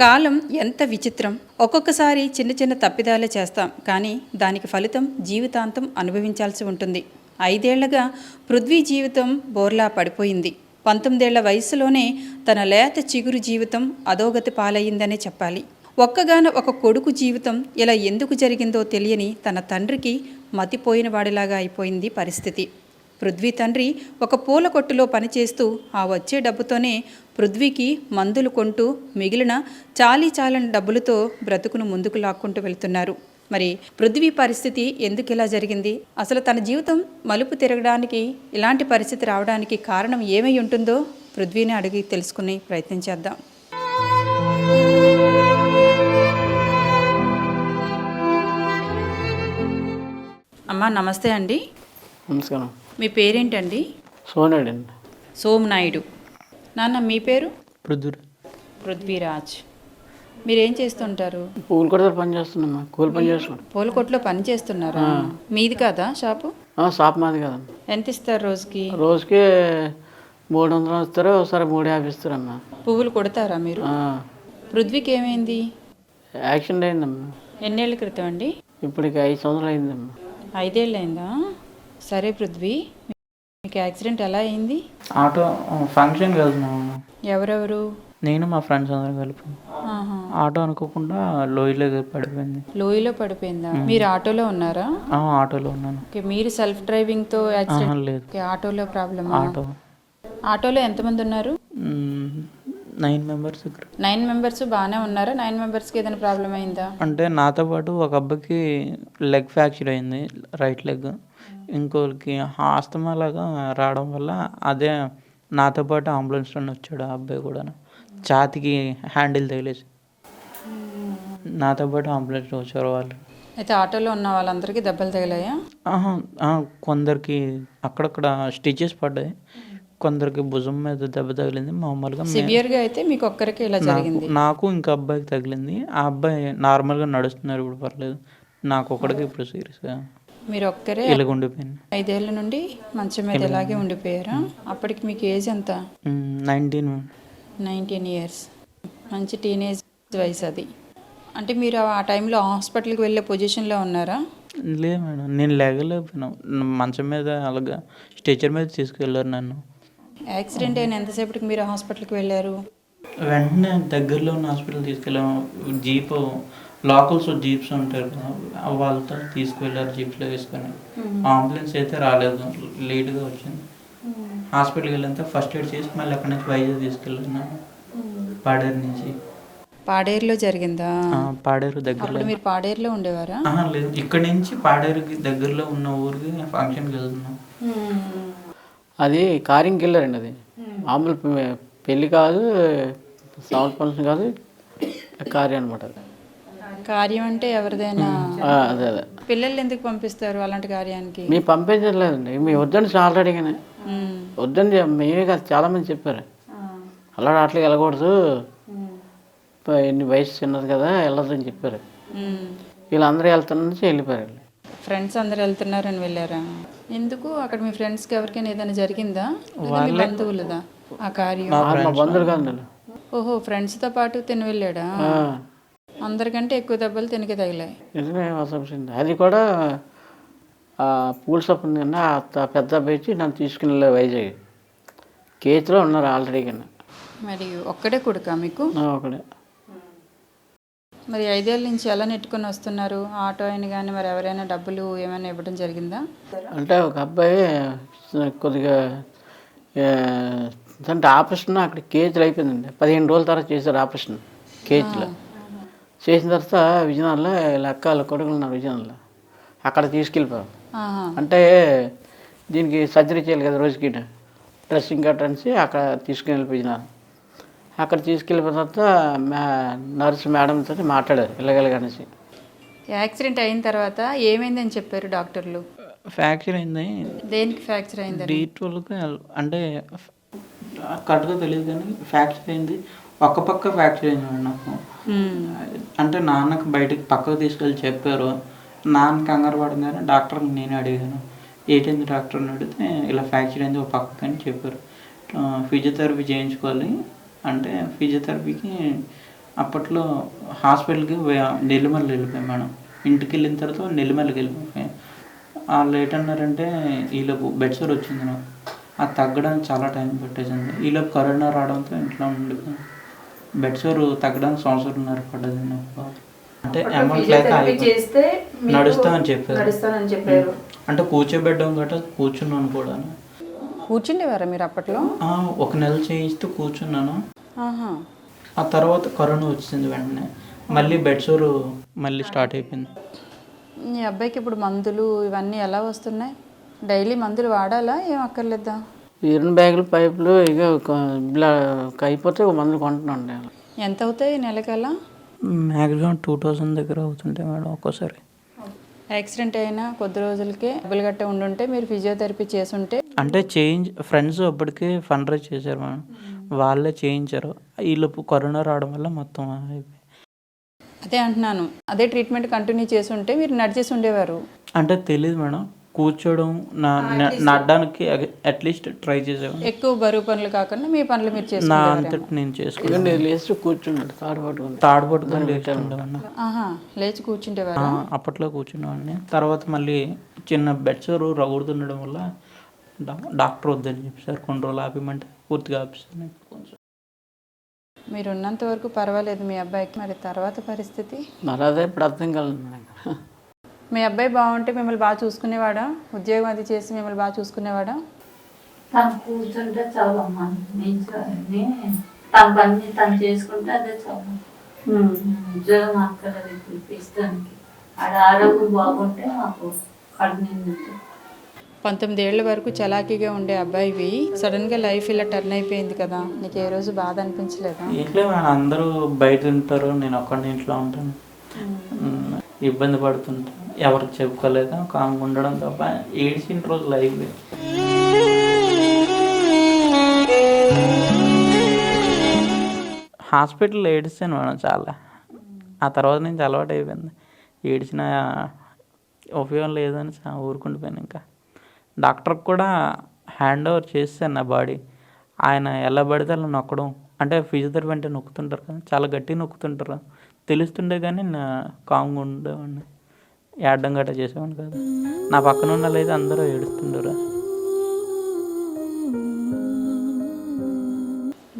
కాలం ఎంత విచిత్రం. ఒక్కొక్కసారి చిన్న చిన్న తప్పిదాలే చేస్తాం. కానీ దానికి ఫలితం జీవితాంతం అనుభవించాల్సి ఉంటుంది. ఐదేళ్ళగా పృథ్వీ జీవితం బోర్లా పడిపోయింది. పంతొమ్మిదేళ్ళ వయసులోనే తన లేత చిగురు జీవితం అధోగతి పాలయ్యిందనే చెప్పాలి. ఒక్కగాన ఒక కొడుకు జీవితం ఇలా ఎందుకు జరిగిందో తెలియని తన తండ్రికి మతిపోయిన వాడిలాగా అయిపోయింది పరిస్థితి. పృథ్వీ తండ్రి ఒక పూల కొట్టులో పనిచేస్తూ ఆ వచ్చే డబ్బుతోనే పృథ్వీకి మందులు కొంటూ మిగిలిన చాలీ చాలని డబ్బులతో బ్రతుకును ముందుకు లాక్కుంటూ వెళ్తున్నారు. మరి పృథ్వీ పరిస్థితి ఎందుకు ఇలా జరిగింది? అసలు తన జీవితం మలుపు తిరగడానికి ఇలాంటి పరిస్థితి రావడానికి కారణం ఏమై ఉంటుందో పృథ్వీని అడిగి తెలుసుకునే ప్రయత్నం చేద్దాం. అమ్మా నమస్తే అండి. నమస్కారం. మీ పేరేంటండి? సోనాడు అండి. సోమ్ నాయుడు నాన్న మీ పేరు? ప్రొద్దురు పృథ్వీరాజ్. మీరేం చేస్తుంటారు? పూలు కూడా పని చేస్తున్నామ్మా కూలి పని చేస్తున్నాం. పూల కొట్లో పని చేస్తున్నారా? మీది కాదా షాపు? ఆ, షాప్ మాది కదమ్మా ఎంత ఇస్తారు రోజుకి? రోజుకి మూడు వందలు ఇస్తారు ఒకసారి మూడు యాభై ఇస్తారమ్మా పువ్వులు కొడతారా మీరు? ఆ, పృథ్వీకి ఏమైంది? యాక్సిడెంట్ అయిందమ్మా. ఎన్నేళ్ళ క్రితం అండి? ఇప్పటికి ఐదు సంవత్సరాలు అయిందమ్మా. ఐదేళ్ళు అయిందా సరే పృథ్వీ మీకు యాక్సిడెంట్ ఎలా అయింది? ఆటో ఫంక్షన్ ఎవరెవరు? నేను మా ఫ్రెండ్స్ అందరం కలిపి. ఆటో అనుకోకుండా లోయలో పడిపోయింది. లోయలో పడిపోయిందా? మీరు ఆటోలో ఉన్నారా? ఆటోలో ఉన్నాను. ఓకే మీరు సెల్ఫ్ డ్రైవింగ్తో యాక్సిడెంట్ ఆహా, లేదు. ఓకే ఆటోలో ప్రాబ్లమ్? ఆటో. ఆటోలో ఎంతమంది ఉన్నారు? నైన్ మెంబర్స్ నైన్ మెంబర్స్ బాగానే ఉన్నారా? నైన్ మెంబర్స్కి ఏదైనా ప్రాబ్లం అయిందా? అంటే నాతో పాటు ఒక అబ్బాయికి లెగ్ ఫ్రాక్చర్ అయింది రైట్ లెగ్. ఇంకోరికి ఆస్తమా లాగా రావడం వల్ల అదే నాతో పాటు అంబులెన్స్లో వచ్చాడు ఆ అబ్బాయి కూడా ఛాతికి హ్యాండిల్ తగిలేసి. నాతో పాటు అంబులెన్స్లో వచ్చారు వాళ్ళు. అయితే ఆటోలో ఉన్న వాళ్ళందరికీ దెబ్బలు తగిలాయా? కొందరికి అక్కడక్కడ స్టిచెస్ పడ్డాయి. కొందరికి భుజం మీద దెబ్బ తగిలింది. మామూలుగా మే- సివియర్గా అయితే మీకు ఒక్కరికి ఇలా జరిగింది. నాకు ఇంకా అబ్బాయికి తగిలింది. ఆ అబ్బాయి నార్మల్గా నడుస్తున్నారు ఇప్పుడు పర్లేదు. నాకు ఒకడికి ఇప్పుడు సీరియస్గా మీరు ఒక్కరే ఇలాగ ఐదేళ్ళ నుండి మంచం మీద ఇలాగే ఉండిపోయారా? అప్పటికి మీకు ఏజ్ ఎంత? నైన్టీన్. Nineteen years. మంచి టీనేజ్ వయసు అది. అంటే మీరు ఆ టైంలో హాస్పిటల్కి వెళ్ళే పొజిషన్లో ఉన్నారా? లేదు మేడం నేను లేగలేకపోయినా. మంచం మీద అలాగా స్ట్రెచర్ మీద తీసుకెళ్ళారు నన్ను. యాక్సిడెంట్ అయిన ఎంతసేపటికి మీరు హాస్పిటల్కి వెళ్ళారు? వెంటనే దగ్గరలో ఉన్న హాస్పిటల్ తీసుకెళ్ళాము. జీప్ లోకల్స్ జీప్స్ ఉంటారు కదా వాళ్ళతో తీసుకువెళ్ళారు జీప్లో వేసుకొని. అంబులెన్స్ అయితే రాలేదు. లేట్గా వచ్చింది. హాస్పిటల్కి వెళ్ళినంత ఫస్ట్ ఎయిడ్ చేసి మళ్ళీ అక్కడి నుంచి వైజాగ్ తీసుకెళ్ళాను పాడేరు నుంచి. పాడేరులో జరిగిందా? ఆ, పాడేరు దగ్గరలో. మీరు పాడేరులో ఉండేవారా? లేదు. ఇక్కడ నుంచి పాడేరుకి దగ్గరలో ఉన్న ఊరికి ఫంక్షన్కి వెళ్తున్నాం. అది కారింగ్కి వెళ్ళారండి అది. మామూలు పె- పెళ్ళి కాదు సౌండ్ ఫంక్షన్ కాదు కార్యం అనమాట అది. కార్యం అంటే ఎవరిదైనా ఆ, అదే అదే. పిల్లల్ని ఎందుకు పంపిస్తారు అలాంటి కార్యానికి? మీ పంపించట్లేదండి. మీ వద్దని ఆల్రెడీగానే మ్మ్. వద్దని మేమే కాదు చాలామంది చెప్పారు. అలా అట్లా వెళ్ళకూడదు. ఎన్ని వయసు చిన్నది కదా వెళ్ళొద్దని చెప్పారు. వీళ్ళందరూ వెళ్తున్న నుంచి వెళ్ళిపోయారు వీళ్ళు. ఫ్రెండ్స్ అందరు వెళ్తున్నారని వెళ్ళారా? ఎందుకు? అక్కడ మీ ఫ్రెండ్స్కి ఎవరికైనా ఏదైనా జరిగిందా? బంధువులదా? ఆ కార్యం? బంధువులు కాదు. ఓహో ఫ్రెండ్స్తో పాటు తిని వెళ్ళాడా? అందరికంటే ఎక్కువ దెబ్బలు తినకి తగిలాయి. నిజమే అది కూడా ఆ, పూల ఆ త- పెద్ద అబ్బాయి నన్ను తీసుకుని వెళ్ళే వైజాగ్. కేసులో ఉన్నారు ఆల్రెడీ కన్నా మరి ఒక్కడే కొడుకా మీకు? ఒకడే మరి ఐదేళ్ళ నుంచి ఎలా నెట్టుకొని వస్తున్నారు? ఆటో అయిన కానీ మరి ఎవరైనా డబ్బులు ఏమైనా ఇవ్వడం జరిగిందా? అంటే ఒక అబ్బాయి కొద్దిగా అంటే ఆపరేషన్ అక్కడ కేజీలు అయిపోయిందండి. పదిహేను రోజుల తర్వాత చేశారు ఆపరేషన్ కేజీలో చేసిన తర్వాత విజయనగరంలో లెక్క వాళ్ళ కొడుకులు ఉన్నారు విజయనగరంలో. అక్కడ తీసుకెళ్ళిపోయాం. ఆహా. అంటే దీనికి సర్జరీ చేయాలి కదా రోజుకి డ్రెస్సింగ్ కట్టనిసి అక్కడ తీసుకుని వెళ్ళిపోయినాను అక్కడ తీసుకెళ్ళిపోయిన తర్వాత మా నర్స్ మేడంతో మాట్లాడారు ఇలాగలగనేసి యాక్సిడెంట్ అయిన తర్వాత ఏమైందని చెప్పారు డాక్టర్లు? ఫ్రాక్చర్ అయింది. దేనికి ఫ్రాక్చర్ అయిందని? డీటెయిల్గా అంటే కరెక్ట్గా తెలియదు కానీ ఫ్రాక్చర్ అయింది. ఒక్క పక్క ఫ్రాక్చర్ అయింది మేడం నాకు. అంటే నాన్నకు బయటికి పక్కకు తీసుకెళ్ళి చెప్పారు. నాన్న కంగారు పడిందని డాక్టర్ని నేను అడిగాను. ఏంటైంది డాక్టర్ అని అడిగితే ఇలా ఫ్రాక్చర్ అయింది ఒక పక్కకి అని చెప్పారు. ఫిజియోథెరపీ చేయించుకోవాలి అంటే ఫిజియోథెరపీకి అప్పట్లో హాస్పిటల్కి నెల్లిమల్లి వెళ్ళిపోయాం మేడం. ఇంటికి వెళ్ళిన తర్వాత నెల్లిమల్లికి వెళ్ళిపోయాం. వాళ్ళు ఏంటన్నారంటే వీళ్ళకు బెడ్ సోర్ వచ్చింది నాకు. అది తగ్గడానికి చాలా టైం పట్టేసింది. వీళ్ళకి కరోనా రావడంతో ఇంట్లో ఉండిపోయాను బెడ్ సోర్ తగ్గడానికి సంవత్సరంన్నర పడ్డది అంటే అమౌంట్ లేక. చేస్తే మీకు నడుస్తామని చెప్పారు. నడుస్తానని చెప్పారు. అంటే కూర్చోబెట్టడం గట్రా కూర్చున్నాను కూడా. కూర్చుండేవారా మీరు అప్పట్లో? ఆ, ఒక నెల చేయిస్తూ కూర్చున్నాను. ఆహా. ఆ తర్వాత కరోనా వచ్చింది వెంటనే. మళ్ళీ బెడ్ సోర్ మళ్ళీ స్టార్ట్ అయిపోయింది. మీ అబ్బాయికి ఇప్పుడు మందులు ఇవన్నీ ఎలా వస్తున్నాయి? డైలీ మందులు వాడాలా? ఏం అక్కర్లేదా? యూరిన్ బ్యాగులు పైపులు ఇక అయిపోతే ఒక మందులు కొంటున్నాను నేను. ఎంత అవుతాయి నెలకల్లా? మ్యాక్సిమం టూ థౌసండ్ దగ్గర అవుతుంటాయి మేడం ఒక్కోసారి. యాక్సిడెంట్ అయినా కొద్ది రోజులకే డబ్బులు గట్ట ఉండుంటే మీరు ఫిజియోథెరపీ చేసుంటే అంటే చేంజ్ ఫ్రెండ్స్ అప్పటికే ఫండ్ రైజ్ చేశారు మేడం. వాళ్ళే చేయించారు. వీళ్ళు కరోనా రావడం వల్ల మొత్తం అదే అంటున్నాను. అదే ట్రీట్మెంట్ కంటిన్యూ చేసి ఉంటే మీరు నడిచేసి ఉండేవారు? అంటే తెలియదు మేడం. కూర్చోవడం నా న- నడడానికి అట్లీస్ట్ ట్రై చేసేవాడిని. ఎక్కువ బరువు పనులు కాకుండా మీ పనులు మీరు నా చేసుకునేవారు అంతటి నేను చేసుకున్నాను నేను లేచి కూర్చున్నాడు తాడు పట్టుకుని. తాడు పట్టుకొని లేచుండేవాడిని లేచి కూర్చుంటేవారు ఆ, అప్పట్లో కూర్చునేవాడిని. తర్వాత మళ్ళీ చిన్న బెడ్స్ రగుడుతుండడం వల్ల డా- డాక్టర్ వద్దని చెప్పారు కొన్ని రోజులు ఆపిమంటే పూర్తిగా ఆపిస్తాను కొంచెం. మీరు ఉన్నంత వరకు పర్వాలేదు మీ అబ్బాయికి మరి తర్వాత పరిస్థితి? మరి అదే ఇప్పుడు అర్థం కాలేదు నాకు. మీ అబ్బాయి బాగుంటే మిమ్మల్ని బాగా చూసుకునేవాడా? ఉద్యోగం అది చేసి మిమ్మల్ని బాగా చూసుకునేవాడా? తను కూర్చుంటే తన పని తను చేసుకుంటే అదే చాలా. ఉద్యోగం ఆడ ఆరోగ్యం బాగుంటే మాకు పంతొమ్మిది ఏళ్ళ వరకు చలాకీగా ఉండే అబ్బాయివి సడన్గా లైఫ్ ఇలా టర్న్ అయిపోయింది కదా. నీకు ఏ రోజు బాధ అనిపించలేదా? ఇంట్లో అందరూ బయట ఉంటారు నేను ఒక్కడిని ఇంట్లో ఉంటాను. ఇబ్బంది పడుతుంటాను. ఎవరికి చెప్పుకోలేదు? కామ్ ఉండడం తప్ప ఏడ్చిన రోజు లైఫ్ హాస్పిటల్లో ఏడిస్తాను మేడం చాలా. ఆ తర్వాత నుంచి అలవాటు అయిపోయింది. ఏడిచిన ఉపయోగం లేదని ఊరుకుండిపోయాను ఇంకా. డాక్టర్కి కూడా హ్యాండ్ ఓవర్ చేస్తాను నా బాడీ. ఆయన ఎలా పడితే అలా నొక్కడం. అంటే ఫిజియోథెరపీ అంటే నొక్కుతుంటారు కదా చాలా గట్టిగా నొక్కుతుంటారు. తెలుస్తుండే కానీ నా కామ్గా ఉండేవాడిని. ఏడడం గట్రా చేసేవాడిని కాదు. నా పక్కన ఉన్న వాళ్ళు అయితే అందరూ ఏడుస్తుంటారు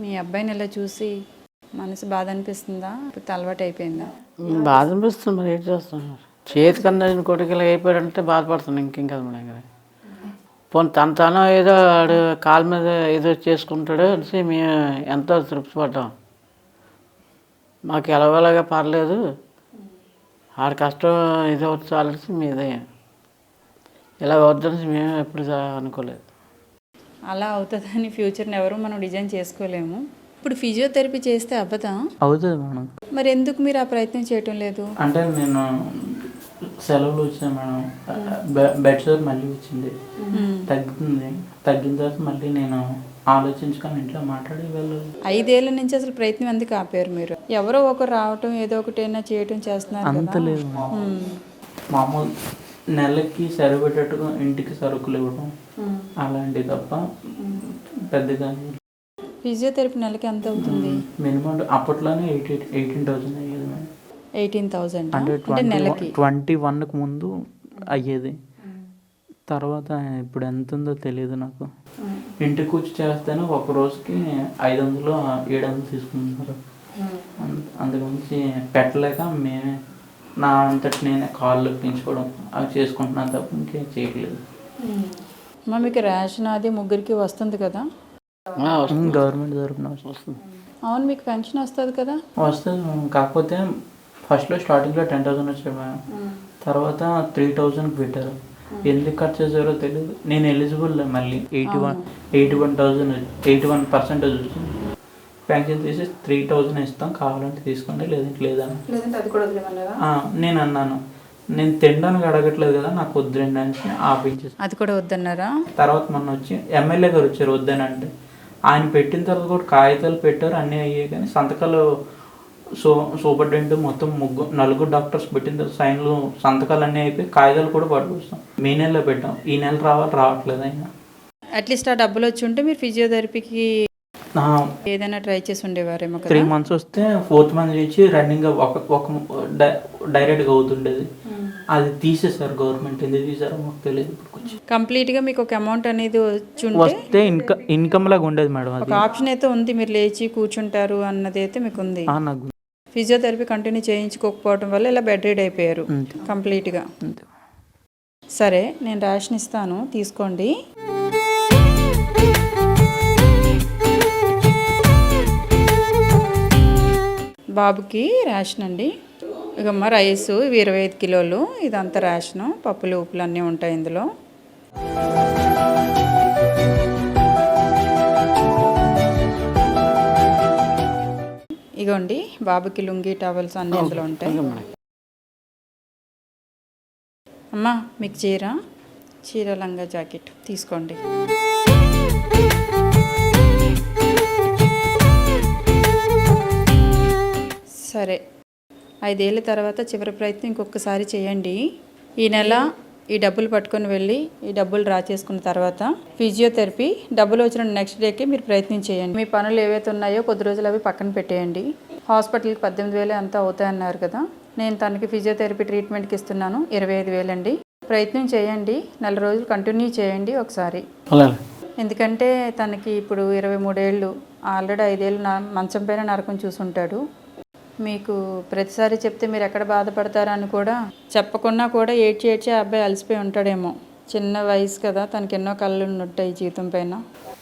మీ అబ్బాయిని ఇలా చూసి మనసు బాధ అనిపిస్తుందా? ఇప్పుడు అలవాటు అయిపోయిందా? బాధ అనిపిస్తుంది మరి ఏం చేస్తాం? చేతి కన్నా కొడుకు ఇలా అయిపోయాడంటే బాధపడుతున్నాను ఇంకేం కదా మేడం గారు పోనీ తన తను ఏదో ఆడు కాలు మీద ఏదో చేసుకుంటాడు అనేసి మేము ఎంతో తృప్తి పడ్డాం మాకు ఎలాగోలాగా పర్లేదు. ఆడ కష్టం ఒకటి చాలసి మీదే. ఇలా వద్దనేసి మేము ఎప్పుడు అనుకోలేదు. అలా అవుతుందని ఫ్యూచర్ని ఎవరు మనం డిజైన్ చేసుకోలేము. ఇప్పుడు ఫిజియోథెరపీ చేస్తే అవ్వదా అవుతుంది మేడం. మరి ఎందుకు మీరు ఆ ప్రయత్నం చేయటం లేదు? అంటే నేను సెలవులు వచ్చాను మేడం. బెడ్ సోర్ మళ్ళీ వచ్చింది. తగ్గుతుంది. తగ్గిన తర్వాత మళ్ళీ నేను ఆలోచించుకొని ఇంట్లో మాట్లాడి వెళ్ళాలి ఐదేళ్ళ నుంచి అసలు ప్రయత్నం ఎందుకు ఆపారు మీరు? ఎవరో ఒకరు రావటం ఏదో ఒకటైనా చేయటం చేస్తున్నారు అంత లేదు. మామూలు నెలకి సరిపెట్టేట్టుగా ఇంటికి సరుకులు ఇవ్వడం అలాంటివి తప్ప పెద్దగా ఫిజియోథెరపీ నెలకి ఎంత అవుతుంది? మినిమం అప్పట్లోనే ఎయిటీ ఎయిటీన్ థౌసండ్ అయ్యేది ఎయిటీన్ థౌజండ్? అంటే నెలకి? ట్వంటీ వన్కి ముందు అయ్యేది. తర్వాత ఇప్పుడు ఎంత ఉందో తెలియదు నాకు ఇంటికి కూర్చి చేస్తేనే ఒక రోజుకి ఐదు వందలు ఏడు వందలు తీసుకుంటున్నారు అంతకుమించి పెట్టలేక మేమే నా అంతటి నేనే కాళ్ళు పెంచుకోవడం అవి చేసుకుంటున్నాను తప్ప ఇంకేం చేయట్లేదు. మా మీకు రేషన్ అది ముగ్గురికి వస్తుంది కదా? గవర్నమెంట్ తరఫున వస్తుంది. అవును మీకు పెన్షన్ వస్తుంది కదా? వస్తుంది. కాకపోతే ఫస్ట్లో స్టార్టింగ్లో టెన్ థౌసండ్ వచ్చాయి మేడం. తర్వాత త్రీ థౌజండ్ పెట్టారు. ఎందుకు కట్ చేశారో తెలియదు నేను ఎలిజిబుల్ మళ్ళీ eighty one eighty one thousand eighty one percentage వచ్చింది పెన్షన్ తీసి త్రీ థౌజండ్ ఇస్తాం కావాలంటే తీసుకోండి లేదంటే లేదని నేను అన్నాను. నేను తినడానికి అడగట్లేదు కదా నాకు వద్దురండి అని ఆపించేసి అది కూడా వద్దన్నారా? తర్వాత మొన్న వచ్చి ఎమ్మెల్యే గారు వచ్చారు వద్దని అంటే ఆయన పెట్టిన తర్వాత కూడా కాగితాలు పెట్టారు అన్నీ అయ్యాయి కానీ సంతకాలు సో సూపరింటెండెంట్ మొత్తం ముగ్గురు నలుగురు డాక్టర్స్ పెట్టిన సైన్లు సంతకాలు అన్నీ అయిపోయి కాగితాలు కూడా పట్టుకొస్తాం. మే నెలలో పెట్టాం. ఈ నెల రావాలి రావట్లేదు అయినా. అట్లీస్ట్ ఆ డబ్బులు వచ్చి ఉంటే మీరు ఫిజియోథెరపీకి ఏదైనా ట్రై చేసి ఉండేవారేమో త్రీ మంత్స్ వస్తే ఫోర్త్ మంత్ నుంచి రన్నింగ్ ఒక ఒక డైరెక్ట్గా అవుతుండేది. అది తీసేసారు గవర్నమెంట్. ఎందుకు తీసారో మాకు తెలియదు కంప్లీట్గా మీకు ఒక అమౌంట్ అనేది వస్తే ఇన్కమ్ ఇన్కమ్ లాగా ఉండేది మేడం ఒక ఆప్షన్ అయితే ఉంది. మీరు లేచి కూర్చుంటారు అన్నది అయితే మీకు ఉంది. నాకు ఫిజియోథెరపీ కంటిన్యూ చేయించుకోకపోవడం వల్ల ఇలా బెడ్ రీడ్ అయిపోయారు. కంప్లీట్గా. సరే నేను రేషన్ ఇస్తాను. తీసుకోండి. బాబుకి రేషన్ అండి. ఇకమ్మ రైస్ ఇవి ఇరవై ఐదు కిలోలు. ఇదంతా రేషను. పప్పులు ఉప్పులు అన్నీ ఉంటాయి ఇందులో. ఇగోండి బాబుకి లుంగి టవల్స్ అన్నీ ఇందులో ఉంటాయి. అమ్మా మీకు చీర? చీర లంగా జాకెట్ తీసుకోండి. సరే. ఐదేళ్ళ తర్వాత చివరి ప్రయత్నం ఇంకొకసారి చేయండి. ఈ నెల ఈ డబ్బులు పట్టుకొని వెళ్ళి ఈ డబ్బులు డ్రా చేసుకున్న తర్వాత ఫిజియోథెరపీ డబ్బులు వచ్చిన నెక్స్ట్ డేకి మీరు ప్రయత్నం చేయండి. మీ పనులు ఏవైతే ఉన్నాయో కొద్ది రోజులు అవి పక్కన పెట్టేయండి. హాస్పిటల్కి పద్దెనిమిది వేలు అంతా అవుతాయన్నారు కదా. నేను తనకి ఫిజియోథెరపీ ట్రీట్మెంట్కి ఇస్తున్నాను. ఇరవై ఐదు వేలండి. ప్రయత్నం చేయండి. నెల రోజులు కంటిన్యూ చేయండి ఒకసారి. ఎందుకంటే తనకి ఇప్పుడు ఇరవై మూడేళ్ళు. ఆల్రెడీ ఐదేళ్ళు నా మంచం పైన నరకం చూసుంటాడు. మీకు ప్రతిసారి చెప్తే మీరు ఎక్కడ బాధపడతారని కూడా చెప్పకుండా కూడా ఏడ్చి ఏడ్చి ఆ అబ్బాయి అలసిపోయి ఉంటాడేమో. చిన్న వయసు కదా తనకి ఎన్నో కళ్ళు ఉంటాయి జీవితం పైన.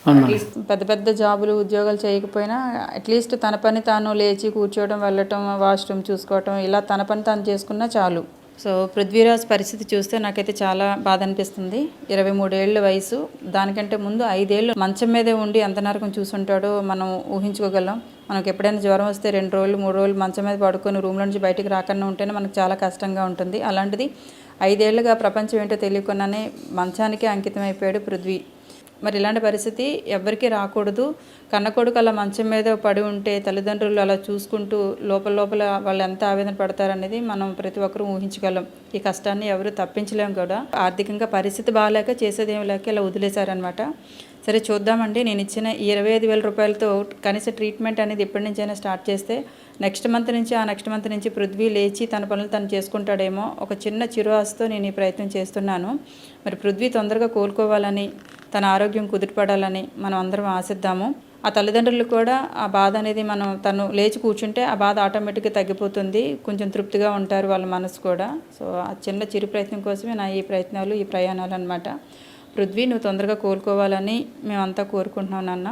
అట్లీస్ట్ పెద్ద పెద్ద జాబులు ఉద్యోగాలు చేయకపోయినా అట్లీస్ట్ తన పని తాను లేచి కూర్చోవడం వెళ్ళటం వాష్రూమ్ చూసుకోవటం ఇలా తన పని తాను చేసుకున్నా చాలు. సో పృథ్వీరాజ్ పరిస్థితి చూస్తే నాకైతే చాలా బాధ అనిపిస్తుంది ఇరవై మూడేళ్ళ వయసు. దానికంటే ముందు ఐదేళ్ళు మంచం మీదే ఉండి ఎంత నరకం చూసుంటాడో మనం ఊహించుకోగలం. మనకు ఎప్పుడైనా జ్వరం వస్తే రెండు రోజులు మూడు రోజులు మంచం మీద పడుకొని రూమ్లో నుంచి బయటికి రాకుండా ఉంటేనే మనకు చాలా కష్టంగా ఉంటుంది. అలాంటిది ఐదేళ్ళుగా ప్రపంచం ఏంటో తెలియకుండానే మంచానికి అంకితం అయిపోయాడు పృథ్వీ. మరి ఇలాంటి పరిస్థితి ఎవ్వరికీ రాకూడదు. కన్న కొడుకు అలా మంచం మీద పడి ఉంటే తల్లిదండ్రులు అలా చూసుకుంటూ లోపల లోపల వాళ్ళు ఎంత ఆవేదన పడతారనేది మనం ప్రతి ఒక్కరూ ఊహించగలం. ఈ కష్టాన్ని ఎవరు తప్పించలేము కూడా. ఆర్థికంగా పరిస్థితి బాగాలేక చేసేది ఏమి లేక ఇలా వదిలేశారనమాట సరే చూద్దామండి నేను ఇచ్చిన ఇరవై ఐదు వేల రూపాయలతో కనీస ట్రీట్మెంట్ అనేది ఎప్పటి నుంచైనా స్టార్ట్ చేస్తే నెక్స్ట్ మంత్ నుంచి ఆ నెక్స్ట్ మంత్ నుంచి పృథ్వీ లేచి తన పనులు తను చేసుకుంటాడేమో ఒక చిన్న చిరు నేను ఈ ప్రయత్నం చేస్తున్నాను. మరి పృథ్వీ తొందరగా కోలుకోవాలని తన ఆరోగ్యం కుదుటపడాలని మనం అందరం ఆశిద్దాము. ఆ తల్లిదండ్రులు కూడా ఆ బాధ అనేది మనం తను లేచి కూర్చుంటే ఆ బాధ ఆటోమేటిక్గా తగ్గిపోతుంది. కొంచెం తృప్తిగా ఉంటారు వాళ్ళ మనసు కూడా. సో ఆ చిన్న చిరు ప్రయత్నం కోసమే నా ఈ ప్రయత్నాలు ఈ ప్రయాణాలు అనమాట పృథ్వీ నువ్వు తొందరగా కోలుకోవాలని మేమంతా కోరుకుంటున్నాం నాన్న.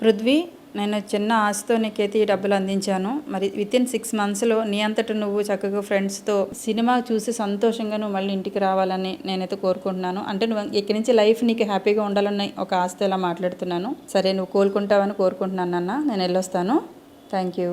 పృథ్వీ నేను చిన్న ఆశతో నీకైతే ఈ డబ్బులు అందించాను. మరి విత్ ఇన్ సిక్స్ మంత్స్లో నీ అంతట నువ్వు చక్కగా ఫ్రెండ్స్తో సినిమా చూసి సంతోషంగా నువ్వు మళ్ళీ ఇంటికి రావాలని నేనైతే కోరుకుంటున్నాను. అంటే నువ్వు ఇక్కడి నుంచి లైఫ్ నీకు హ్యాపీగా ఉండాలని ఒక ఆశతో ఇలా మాట్లాడుతున్నాను. సరే నువ్వు కోలుకుంటావని కోరుకుంటున్నాను అన్న నేను వెళ్ళొస్తాను. Thank you.